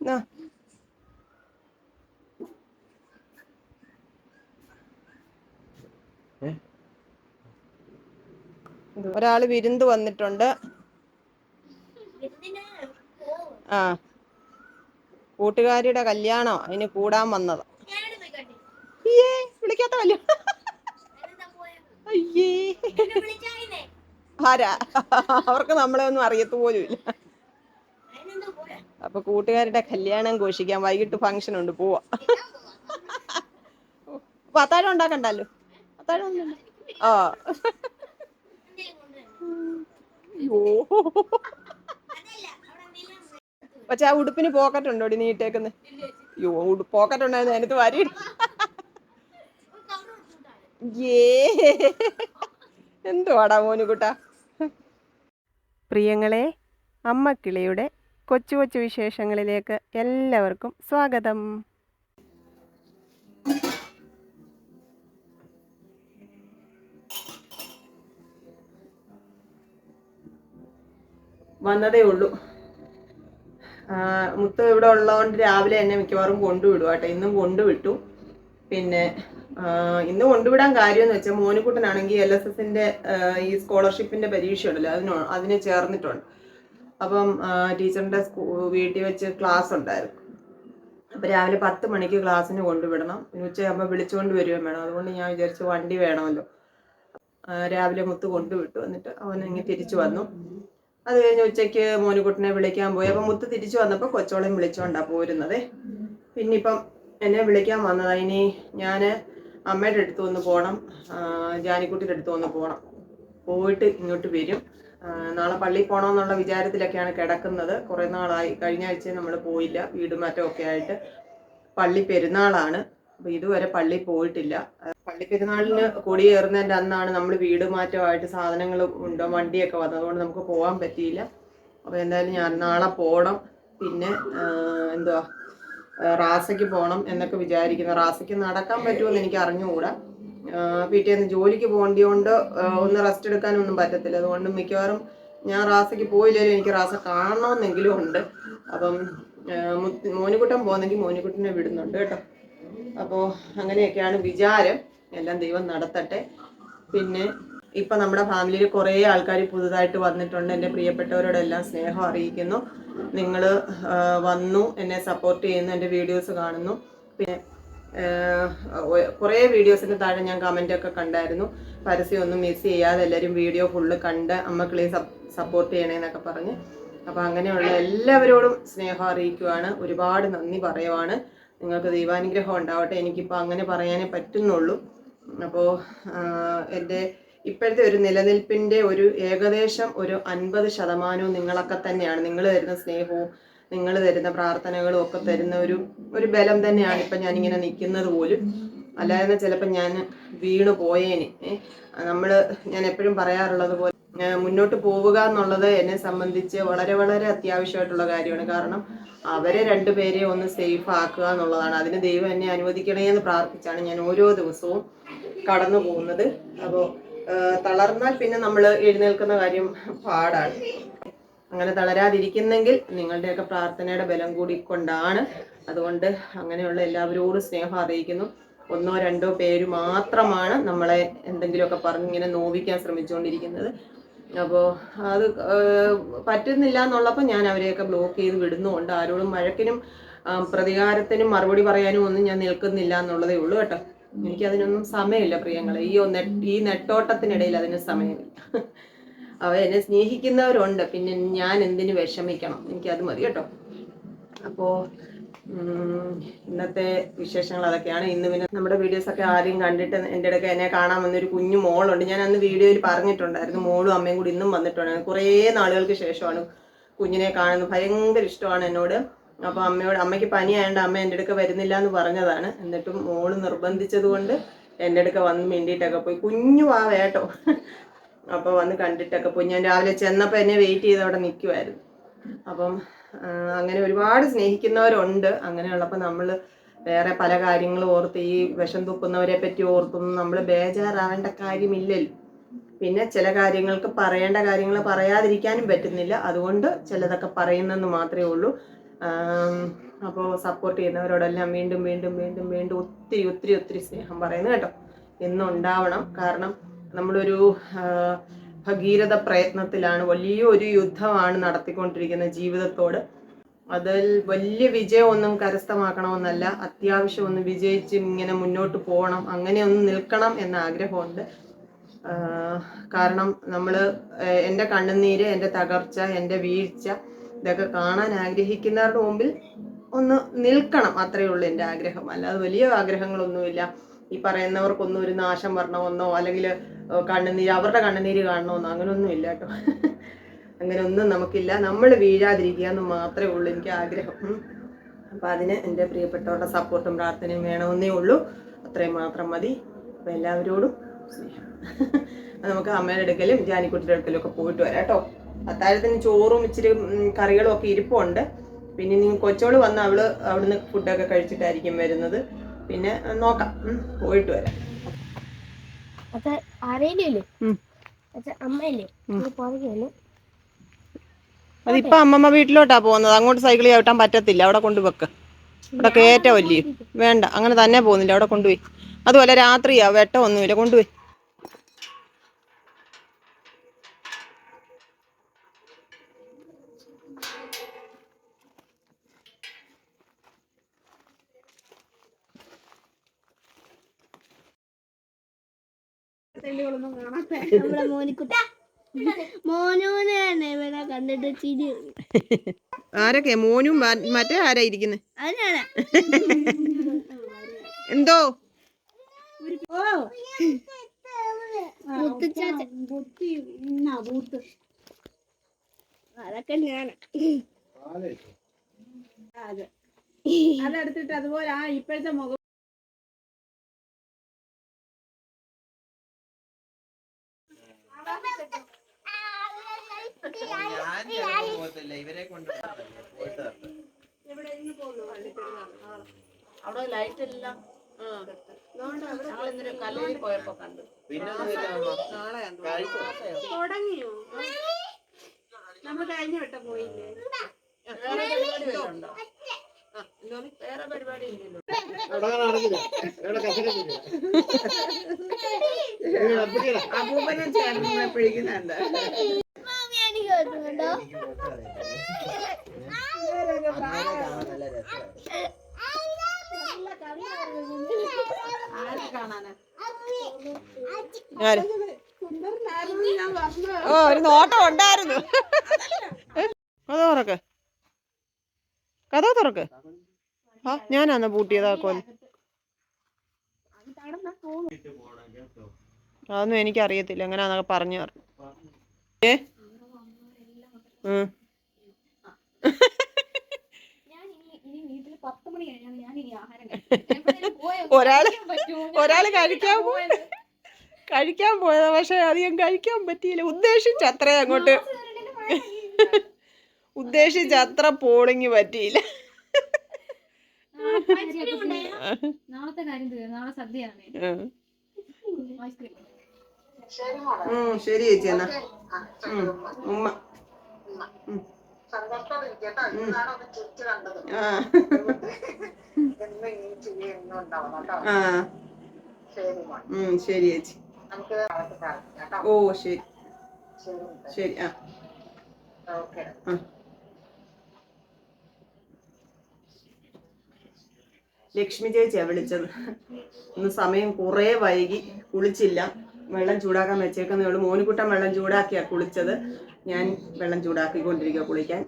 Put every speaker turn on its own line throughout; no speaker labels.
ആ ഒരാൾ വിരുന്ന് വന്നിട്ടുണ്ട്. ആ. കൂട്ടുകാരിയുടെ കല്യാണം അതിന് കൂടാൻ വന്നത്. അയ്യേ വിളിക്കാത്ത കല്യാണം അയ്യേ. ആരാ? അവർക്ക് നമ്മളെ ഒന്നും അറിയത്തു പോലും ഇല്ല. അപ്പൊ കൂട്ടുകാരുടെ കല്യാണം ഘോഷിക്കാൻ വൈകിട്ട് ഫംഗ്ഷൻ ഉണ്ട്. പോവാ. അപ്പൊ അത്താഴം ഉണ്ടാക്കണ്ടല്ലോ? അത്താഴം ഒന്നും ആ. പക്ഷെ ആ ഉടുപ്പിന് പോക്കറ്റ് ഉണ്ടോ നീ ഇട്ടേക്കുന്നത് ഉടുപ്പ് പോക്കറ്റ് ഉണ്ടായിരുന്നു അതിനകത്ത് വാരി എന്തുവാടാ മോനുകുട്ടാ പ്രിയങ്ങളെ അമ്മക്കിളിയുടെ കൊച്ചു കൊച്ചു വിശേഷങ്ങളിലേക്ക് എല്ലാവർക്കും സ്വാഗതം. വന്നതേ ഉള്ളൂ. മുത്ത് ഇവിടെ ഉള്ളതുകൊണ്ട് രാവിലെ എന്നെ മിക്കവാറും കൊണ്ടുവിടും കേട്ടോ. ഇന്നും കൊണ്ടുവിട്ടു. പിന്നെ ഇന്ന് കൊണ്ടുവിടാൻ കാര്യം എന്ന് വെച്ചാൽ മോനുകുട്ടനാണെങ്കിൽ എൽ എസ് എസിന്റെ ഈ സ്കോളർഷിപ്പിന്റെ പരീക്ഷ ഉണ്ടല്ലോ. അതിന് അതിന് ചേർന്നിട്ടുണ്ട്. അപ്പം ടീച്ചറിന്റെ വീട്ടിൽ വെച്ച് ക്ലാസ് ഉണ്ടായിരുന്നു. അപ്പം രാവിലെ പത്ത് മണിക്ക് ക്ലാസ്സിന് കൊണ്ടുവിടണം. ഉച്ചയാകുമ്പോൾ വിളിച്ചുകൊണ്ട് വരികയും വേണം. അതുകൊണ്ട് ഞാൻ വിചാരിച്ചു വണ്ടി വേണമല്ലോ. രാവിലെ മുത്ത് കൊണ്ടുവിട്ടു. എന്നിട്ട് അവൻ ഇങ്ങനെ തിരിച്ചു വന്നു. അത് കഴിഞ്ഞ് ഉച്ചയ്ക്ക് മോനുകുട്ടനെ വിളിക്കാൻ പോയി. അപ്പം മുത്ത് തിരിച്ചു വന്നപ്പോൾ കൊച്ചോളയും വിളിച്ചോണ്ടാ പോരുന്നത്. പിന്നെ ഇപ്പം എന്നെ വിളിക്കാൻ വന്നതാ. ഇനി ഞാൻ അമ്മയുടെ അടുത്ത് ഒന്ന് പോകണം ജാനിക്കുട്ടിയുടെ അടുത്ത് ഒന്ന് പോകണം പോയിട്ട് ഇങ്ങോട്ട് വരും. നാളെ പള്ളിയിൽ പോകണമെന്നുള്ള വിചാരത്തിലൊക്കെയാണ് കിടക്കുന്നത്. കുറേ നാളായി. കഴിഞ്ഞ ആഴ്ച നമ്മൾ പോയില്ല. വീടുമാറ്റമൊക്കെ ആയിട്ട് പള്ളി പെരുന്നാളാണ്. അപ്പോൾ ഇതുവരെ പള്ളി പോയിട്ടില്ല. പള്ളി പെരുന്നാളിന് കൊടിയേറുന്നതിന്റെ അന്നാണ് നമ്മൾ വീട് മാറ്റമായിട്ട് സാധനങ്ങൾ ഉണ്ടോ വണ്ടിയൊക്കെ വന്നത്. അതുകൊണ്ട് നമുക്ക് പോകാൻ പറ്റിയില്ല. അപ്പോൾ എന്തായാലും ഞാൻ നാളെ പോകണം പിന്നെ എന്തുവാ റാസയ്ക്ക് പോകണം എന്നൊക്കെ വിചാരിക്കുന്നു. റാസയ്ക്ക് നടക്കാൻ പറ്റുമെന്ന് എനിക്ക് അറിഞ്ഞുകൂടാ. പിറ്റേന്ന് ജോലിക്ക് പോകേണ്ടതുകൊണ്ട് ഒന്ന് റെസ്റ്റ് എടുക്കാനൊന്നും പറ്റത്തില്ല. അതുകൊണ്ട് മിക്കവാറും ഞാൻ റാസയ്ക്ക് പോയില്ലെങ്കിലും എനിക്ക് റാസ കാണണമെന്നെങ്കിലും ഉണ്ട്. അപ്പം മോനിക്കുട്ടൻ പോകുന്നെങ്കിൽ മോനുകുട്ടനെ വിടുന്നുണ്ട് കേട്ടോ. അപ്പോൾ അങ്ങനെയൊക്കെയാണ് വിചാരം. എല്ലാം ദൈവം നടത്തട്ടെ. പിന്നെ ഇപ്പം നമ്മുടെ ഫാമിലിയിൽ കുറേ ആൾക്കാർ പുതുതായിട്ട് വന്നിട്ടുണ്ട്. എന്റെ പ്രിയപ്പെട്ടവരോടെല്ലാം സ്നേഹം അറിയിക്കുന്നു. നിങ്ങൾ വന്നു എന്നെ സപ്പോർട്ട് ചെയ്യുന്നു എന്റെ വീഡിയോസ് കാണുന്നു. പിന്നെ കുറേ വീഡിയോസിന് താഴെ ഞാൻ കമന്റൊക്കെ കണ്ടായിരുന്നു. പരസ്യമൊന്നും മിസ് ചെയ്യാതെ എല്ലാവരും വീഡിയോ ഫുള്ള് കണ്ട് അമ്മക്കളെ സപ്പോർട്ട് ചെയ്യണേന്നൊക്കെ പറഞ്ഞ്. അപ്പോൾ അങ്ങനെയുള്ള എല്ലാവരോടും സ്നേഹം അറിയിക്കുവാണ്. ഒരുപാട് നന്ദി പറയുവാണ്. നിങ്ങൾക്ക് ദൈവാനുഗ്രഹം ഉണ്ടാവട്ടെ. എനിക്കിപ്പോൾ അങ്ങനെ പറയാനേ പറ്റുന്നുള്ളൂ. അപ്പോൾ എന്റെ ഇപ്പോഴത്തെ ഒരു നിലനിൽപ്പിന്റെ ഒരു ഏകദേശം ഒരു അൻപത് ശതമാനവും നിങ്ങളൊക്കെ തന്നെയാണ്. നിങ്ങൾ തരുന്ന സ്നേഹവും നിങ്ങൾ തരുന്ന പ്രാർത്ഥനകളും ഒക്കെ തരുന്ന ഒരു ഒരു ബലം തന്നെയാണ് ഇപ്പം ഞാനിങ്ങനെ നിൽക്കുന്നത് പോലും. അല്ലാതെ ചിലപ്പോൾ ഞാൻ വീണു പോയേനെ നമ്മൾ ഞാൻ എപ്പോഴും പറയാറുള്ളത് പോലെ മുന്നോട്ട് പോവുക എന്നുള്ളത് എന്നെ സംബന്ധിച്ച് വളരെ വളരെ അത്യാവശ്യമായിട്ടുള്ള കാര്യമാണ്. കാരണം അവരെ രണ്ടുപേരെ ഒന്ന് സേഫ് ആക്കുക എന്നുള്ളതാണ്. അതിന് ദൈവം എന്നെ അനുവദിക്കണേ എന്ന് പ്രാർത്ഥിച്ചാണ് ഞാൻ ഓരോ ദിവസവും കടന്നു പോകുന്നത്. അപ്പോൾ തളർന്നാൽ പിന്നെ നമ്മൾ എഴുന്നേൽക്കുന്ന കാര്യം പാടാണ്. അങ്ങനെ തളരാതിരിക്കുന്നെങ്കിൽ നിങ്ങളുടെയൊക്കെ പ്രാർത്ഥനയുടെ ബലം കൂടി കൊണ്ടാണ് അതുകൊണ്ട് അങ്ങനെയുള്ള എല്ലാവരോടും സ്നേഹം അറിയിക്കുന്നു. ഒന്നോ രണ്ടോ പേര് മാത്രമാണ് നമ്മളെ എന്തെങ്കിലുമൊക്കെ പറഞ്ഞ് ഇങ്ങനെ നോവിക്കാൻ ശ്രമിച്ചുകൊണ്ടിരിക്കുന്നത്. അപ്പോൾ അത് പറ്റുന്നില്ല എന്നുള്ളപ്പോൾ ഞാൻ അവരെയൊക്കെ ബ്ലോക്ക് ചെയ്ത് വിടുന്നുമുണ്ട്. ആരോടും വഴക്കിനും പ്രതികാരത്തിനും മറുപടി പറയാനും ഒന്നും ഞാൻ നിൽക്കുന്നില്ല എന്നുള്ളതേ ഉള്ളൂ കേട്ടോ. എനിക്ക് അതിനൊന്നും സമയമില്ല പ്രിയങ്ങളെ ഈ ഒന്ന് ഈ നെട്ടോട്ടത്തിനിടയിൽ അതിന് സമയമില്ല. അവ എന്നെ സ്നേഹിക്കുന്നവരുണ്ട്. പിന്നെ ഞാൻ എന്തിനു വിഷമിക്കണം? എനിക്കത് മതി കേട്ടോ. അപ്പോൾ ഇന്നത്തെ വിശേഷങ്ങൾ അതൊക്കെയാണ്. ഇന്ന് പിന്നെ നമ്മുടെ വീഡിയോസ് ഒക്കെ ആരെയും കണ്ടിട്ട് എന്റെ ഇടയ്ക്ക് എന്നെ കാണാൻ വന്നൊരു കുഞ്ഞു മോളുണ്ട്. ഞാൻ അന്ന് വീഡിയോയിൽ പറഞ്ഞിട്ടുണ്ടായിരുന്നു. മോളും അമ്മയും കൂടി ഇന്നും വന്നിട്ടുണ്ടായിരുന്നു കുറേ നാളുകൾക്ക് ശേഷമാണ് കുഞ്ഞിനെ കാണുന്നത്. ഭയങ്കര ഇഷ്ടമാണ് എന്നോട്. അപ്പോൾ അമ്മയോട് അമ്മയ്ക്ക് പനിയായതുകൊണ്ട് അമ്മ എന്റെ അടുക്ക വരുന്നില്ല എന്ന് പറഞ്ഞതാണ്. എന്നിട്ടും മോൾ നിർബന്ധിച്ചത് കൊണ്ട് എന്റെ അടുക്ക വന്ന് മിണ്ടിയിട്ടൊക്കെ പോയി. കുഞ്ഞു ആ വാവേട്ടോ അപ്പോൾ വന്ന് കണ്ടിട്ടൊക്കെ പോയി. ഞാൻ രാവിലെ ചെന്നപ്പോൾ എന്നെ വെയിറ്റ് ചെയ്ത് അവിടെ നിൽക്കുമായിരുന്നു അപ്പം അങ്ങനെ ഒരുപാട് സ്നേഹിക്കുന്നവരുണ്ട്. അങ്ങനെയുള്ളപ്പോൾ നമ്മൾ വേറെ പല കാര്യങ്ങളും ഓർത്ത് ഈ വിഷം തുപ്പുന്നവരെ പറ്റി ഓർത്തൊന്നും നമ്മൾ ബേജാറാവേണ്ട കാര്യമില്ലല്ലോ. പിന്നെ ചില കാര്യങ്ങൾക്ക് പറയേണ്ട കാര്യങ്ങൾ പറയാതിരിക്കാനും പറ്റുന്നില്ല. അതുകൊണ്ട് ചിലതൊക്കെ പറയുന്നെന്ന് മാത്രമേ ഉള്ളൂ. അപ്പോൾ സപ്പോർട്ട് ചെയ്യുന്നവരോടെല്ലാം വീണ്ടും വീണ്ടും വീണ്ടും വീണ്ടും ഒത്തിരി ഒത്തിരി ഒത്തിരി സ്നേഹം പറയുന്നു കേട്ടോ. എന്നുണ്ടാവണം. കാരണം നമ്മളൊരു ഭഗീരഥ പ്രയത്നത്തിലാണ് വലിയൊരു യുദ്ധമാണ് നടത്തിക്കൊണ്ടിരിക്കുന്നത് ജീവിതത്തോട്. അതിൽ വലിയ വിജയമൊന്നും കരസ്ഥമാക്കണമെന്നല്ല. അത്യാവശ്യം ഒന്ന് വിജയിച്ച് ഇങ്ങനെ മുന്നോട്ട് പോകണം. അങ്ങനെ ഒന്ന് നിൽക്കണം എന്ന ആഗ്രഹമുണ്ട്. കാരണം നമ്മൾ എന്റെ കണ്ണുനീര് എന്റെ തകർച്ച എന്റെ വീഴ്ച ഇതൊക്കെ കാണാൻ ആഗ്രഹിക്കുന്നവരുടെ മുമ്പിൽ ഒന്ന് നിൽക്കണം. അത്രയേ ഉള്ളൂ എന്റെ ആഗ്രഹം. അല്ലാതെ വലിയ ആഗ്രഹങ്ങളൊന്നുമില്ല. ഈ പറയുന്നവർക്കൊന്നും ഒരു നാശം വരണമെന്നോ അല്ലെങ്കിൽ കണ്ണുനീര് അവരുടെ കണ്ണുനീര് കാണണമെന്നോ അങ്ങനെയൊന്നും ഇല്ല കേട്ടോ. അങ്ങനെ ഒന്നും നമുക്കില്ല. നമ്മൾ വീഴാതിരിക്കുക എന്ന് മാത്രമേ ഉള്ളൂ എനിക്ക് ആഗ്രഹം. അപ്പം അതിന് എന്റെ പ്രിയപ്പെട്ടവരുടെ സപ്പോർട്ടും പ്രാർത്ഥനയും വേണമെന്നേ ഉള്ളൂ. അത്രയും മാത്രം മതി. അപ്പം എല്ലാവരോടും സ്നേഹം. നമുക്ക് അമ്മയുടെ അടുക്കലും ജാനിക്കുട്ടിയുടെ അടുക്കലും ഒക്കെ പോയിട്ട് വരാം കേട്ടോ. അത്താഴത്തിന് ചോറും ഇച്ചിരി കറികളും ഒക്കെ ഇരിപ്പുണ്ട്. പിന്നെ നിങ്ങൾ കൊച്ചോൾ വന്ന് അവൾ അവിടുന്ന് ഫുഡൊക്കെ കഴിച്ചിട്ടായിരിക്കും വരുന്നത്. പിന്നെ നോക്കാം. പോയിട്ട് വരാം.
അത് ആരേലും അമ്മയല്ലേ?
അതിപ്പോ അമ്മമ്മ വീട്ടിലോട്ടാ പോകുന്നത്. അങ്ങോട്ട് സൈക്കിൾ ചവിട്ടാൻ പറ്റത്തില്ല. അവിടെ കൊണ്ടുവെക്ക് അവിടെ കയറ്റമല്ലേ വേണ്ട അങ്ങനെ തന്നെ പോകുന്നില്ല. അവിടെ കൊണ്ടുപോയി. അതുപോലെ രാത്രിയാ വെട്ടമൊന്നുമില്ല കൊണ്ടുപോയി.
നമ്മുടെ മോനിക്കുട്ട. മോനോനെ തന്നെ ഇവിടെ കണ്ടിട്ട് ചിരി. വന്നു.
ആരൊക്കെ? മോനും മറ്റേ ആരാ ഇരിക്കുന്നത്
അതിനാണ്.
എന്തോ?
മുത്തുച്ചാച്ച. അതൊക്കെ ഞാൻ
അതെടുത്തിട്ട് അതുപോലെ ആ ഇപ്പോഴത്തെ മുഖം അവിടെ ലൈറ്റ് എല്ലാം കല്ലയിൽ പോയപ്പോ കണ്ടു. തുടങ്ങിയോ? നമ്മൾ കഴിഞ്ഞ വട്ടം പോയില്ലേ? വേറെ പരിപാടി ഉണ്ടോ? വേറെ പരിപാടി ഇല്ലല്ലോ. അപൂപനും ചേർന്ന് പിടിക്കുന്നുണ്ട്
കേൾക്കുന്നുണ്ടോ
ഓ ഒരു നോട്ടം ഉണ്ടായിരുന്നു. കഥ തുറക്ക്. കഥ തുറക്ക്. ആ ഞാനാന്ന് പൂട്ടിയതാക്കോൽ അതൊന്നും എനിക്കറിയത്തില്ല. എങ്ങനെയാന്നൊക്കെ പറഞ്ഞു പറഞ്ഞു. ഏ? ഒരാൾ ഒരാൾ കഴിക്കാൻ കഴിക്കാൻ പോയത് പക്ഷെ അധികം കഴിക്കാൻ പറ്റിയില്ല. ഉദ്ദേശിച്ച അത്ര അങ്ങോട്ട് ഉദ്ദേശിച്ച അത്ര പോളിങ് പറ്റിയില്ല.
നാളത്തെ കാര്യം നാളെ സദ്യയാണ്.
ശരി ചേച്ചി എന്നാ. ഉമ്മ. ശരി ചേച്ചി. ഓ ശരി. ശരി ആ. ലക്ഷ്മി ചേച്ചിയാ വിളിച്ചത്. ഇന്ന് സമയം കുറേ വൈകി. കുളിച്ചില്ല. വെള്ളം ചൂടാക്കാൻ വെച്ചേക്കുന്നേ ഉള്ളൂ. മോനുകുട്ടൻ വെള്ളം ചൂടാക്കിയാ കുളിച്ചത്. ഞാൻ വെള്ളം ചൂടാക്കിക്കൊണ്ടിരിക്കുക കുളിക്കാൻ.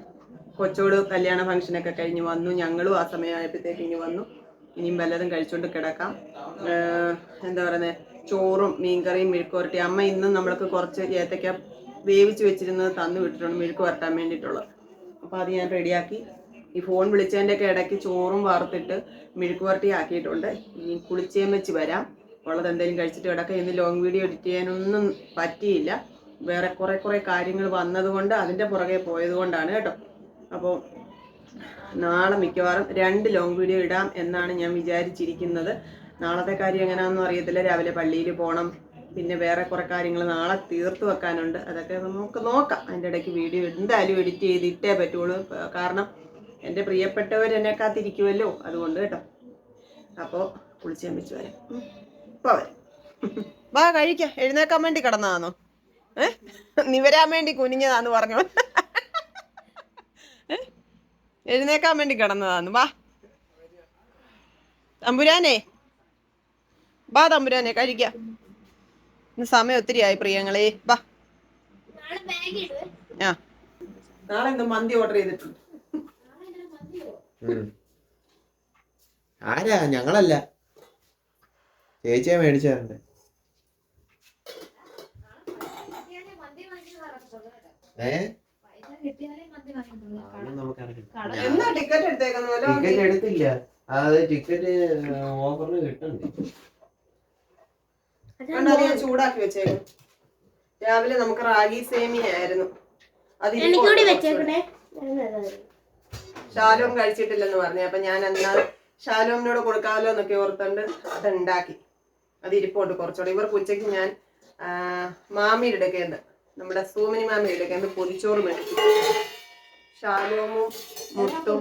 കൊച്ചോട് കല്യാണ ഫംഗ്ഷനൊക്കെ കഴിഞ്ഞ് വന്നു. ഞങ്ങളും ആ സമയമായപ്പോഴത്തേക്ക് ഇനി വന്നു. ഇനിയും വല്ലതും കഴിച്ചുകൊണ്ട് കിടക്കാം. എന്താ പറയുന്നത് ചോറും മീൻകറിയും മെഴുക്കുവരട്ടി അമ്മ ഇന്നും നമ്മൾക്ക് കുറച്ച് ഏത്തക്ക വേവിച്ച് വെച്ചിരുന്നത് തന്നു വിട്ടിട്ടുണ്ട്. മെഴുക്ക് വരട്ടാൻ വേണ്ടിയിട്ടുള്ളത്. അപ്പോൾ അത് ഞാൻ റെഡിയാക്കി. ഈ ഫോൺ വിളിച്ചതിന്റെ ഒക്കെ ഇടയ്ക്ക് ചോറും വറുത്തിട്ട് മെഴുക്ക് വരട്ടി ആക്കിയിട്ടുണ്ട്. ഈ കുളിച്ചേം വെച്ച് വരാം. ഉള്ളത് എന്തെങ്കിലും കഴിച്ചിട്ട് കിടക്കാം. ഇന്ന് ലോങ് വീഡിയോ എഡിറ്റ് ചെയ്യാനൊന്നും പറ്റിയില്ല. വേറെ കുറേ കുറേ കാര്യങ്ങൾ വന്നതുകൊണ്ട് അതിന്റെ പുറകെ പോയത് കൊണ്ടാണ് കേട്ടോ. അപ്പോൾ നാളെ മിക്കവാറും രണ്ട് ലോങ് വീഡിയോ ഇടാം എന്നാണ് ഞാൻ വിചാരിച്ചിരിക്കുന്നത്. നാളത്തെ കാര്യം എങ്ങനെയാണെന്നും അറിയത്തില്ല. രാവിലെ പള്ളിയിൽ പോകണം പിന്നെ വേറെ കുറേ കാര്യങ്ങൾ നാളെ തീർത്ത് വെക്കാനുണ്ട്. അതൊക്കെ നമുക്ക് നോക്കാം. അതിന്റെ ഇടയ്ക്ക് വീഡിയോ എന്തായാലും എഡിറ്റ് ചെയ്തിട്ടേ പറ്റുള്ളൂ. കാരണം എന്റെ പ്രിയപ്പെട്ടവർ എന്നെ കാത്തിരിക്കുമല്ലോ അതുകൊണ്ട് കേട്ടോ. അപ്പോൾ കുളിച്ചാൻ വെച്ച് വരാം. ഇപ്പോൾ വരാം. വാ കഴിക്കാം. എഴുന്നേക്കാൻ വേണ്ടി കിടന്നതാണോ നിവരാൻ വേണ്ടി കുനിഞ്ഞതാന്ന് പറഞ്ഞു. എഴുന്നേക്കാൻ വേണ്ടി കിടന്നതാന്ന്. വാ. തമ്പുരാനെ. വാ തമ്പുരാനെ കഴിക്കാം. ഇന്ന് സമയം ഒത്തിരി ആയി പ്രിയങ്ങളെ. വാ. ആ. നാളെ എന്ത് മന്തി ഓർഡർ ചെയ്തിട്ടുണ്ട്.
ഉം. ആരാ? ഞങ്ങളല്ല. ചേച്ചിയെ മേടിച്ചാറുണ്ട് ഏ?
എന്നാ ടിക്കറ്റ് എടുത്തേക്കുന്ന
ടിക്കറ്റ് എടുത്തില്ല. അത് ടിക്കറ്റ് ഓഫറിന് കിട്ടണ്ടേ.
ഞാൻ ചൂടാക്കി വെച്ചേക്കും രാവിലെ നമുക്ക് റാഗി സേമിയ ആയിരുന്നു. അത് ഷാലോം കഴിച്ചിട്ടില്ലെന്ന് പറഞ്ഞു. അപ്പൊ ഞാൻ എന്നാ ഷാലോമിനോട് കൊടുക്കാമല്ലോ എന്നൊക്കെ ഓർത്തുണ്ട് അത് ഉണ്ടാക്കി അത് ഇരിപ്പുണ്ട് കുറച്ചുകൂടെ ഇവർക്ക് ഉച്ചയ്ക്ക് ഞാൻ മാമിയുടെ ഇടയ്ക്കേന്ന് നമ്മുടെ സൂമിനി മാമയിലൊക്കെ എന്ത് പൊതിച്ചോറ് മേടിച്ചു. ഷാലോമും
മുട്ടും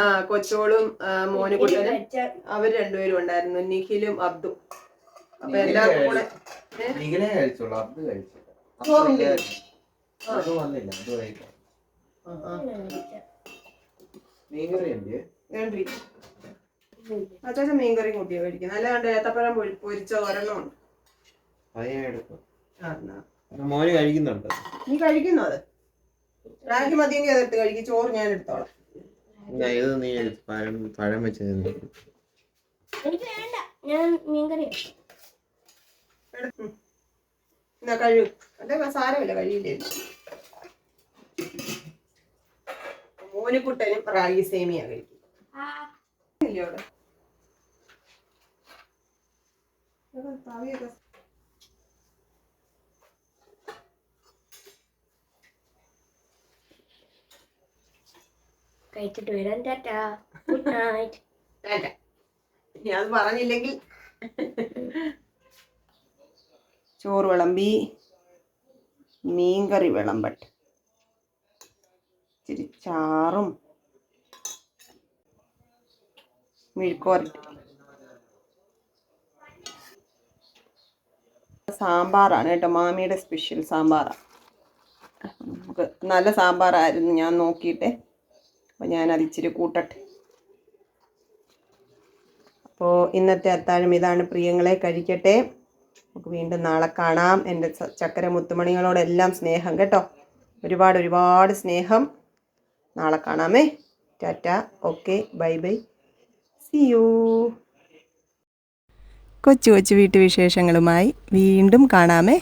ആ കൊച്ചോളും മോന് മോനുകുട്ടനും അവർ രണ്ടുപേരും ഉണ്ടായിരുന്നു. നിഖിലും അബ്ദും. അപ്പൊ എല്ലാവർക്കും കൂടെ അച്ചാച്ച മീൻകറി കൂട്ടിയാ കഴിക്കുന്നത് അല്ലാണ്ട് ഏത്തപ്പഴം പൊരി- പൊരിച്ച ഒരെണ്ണമുണ്ട്
ഉണ്ട്. ഞാൻ എടുക്കും
ആ, എന്നാ.
മോന് കഴിക്കുന്നുണ്ട്.
നീ കഴിക്കുന്നു അത്? റാഗി മതിയെങ്കിൽ അതെടുത്ത് കഴിക്കും ചോറ് ഞാൻ എടുത്തോളാം.
ഇത് നീ പഴം പഴം വെച്ച്
എനിക്ക് വേണ്ട ഞാൻ മീൻകറി
എടു- ഉം. എന്നാ കഴിവ് അല്ലെ സാരമില്ല കഴിയില്ലേ? മോനുകുട്ടനും റാഗി സേമിയ കഴിക്കും. ഇല്ലേ അവിടെ? ഇവിടെ തവിയൊക്കെ
കഴിച്ചിട്ട് വരാം. ടാറ്റാ. Good night.
ടാറ്റ. ഇനി അത് പറഞ്ഞില്ലെങ്കിൽ ചോറ് വിളമ്പി മീൻകറി വിളമ്പട്ട്. ഇച്ചിരി ചാറും മെഴുക്കോരട്ട് സാമ്പാറാണ് കേട്ടോ മാമിയുടെ സ്പെഷ്യൽ സാമ്പാറാണ് നമുക്ക് നല്ല സാമ്പാറായിരുന്നു ഞാൻ നോക്കിയിട്ടെ. അപ്പം ഞാനത് ഇച്ചിരി കൂട്ടട്ടെ. അപ്പോൾ ഇന്നത്തെ അത്താഴം ഇതാണ്. പ്രിയങ്ങളെ കഴിക്കട്ടെ. നമുക്ക് വീണ്ടും നാളെ കാണാം. എന്റെ ചക്കര മുത്തുമണികളോടെല്ലാം സ്നേഹം കേട്ടോ. ഒരുപാട് ഒരുപാട് സ്നേഹം. നാളെ കാണാമേ. Tata. Okay. Bye bye. See you കൊച്ചു കൊച്ചു വീട്ടുവിശേഷങ്ങളുമായി വീണ്ടും കാണാമേ.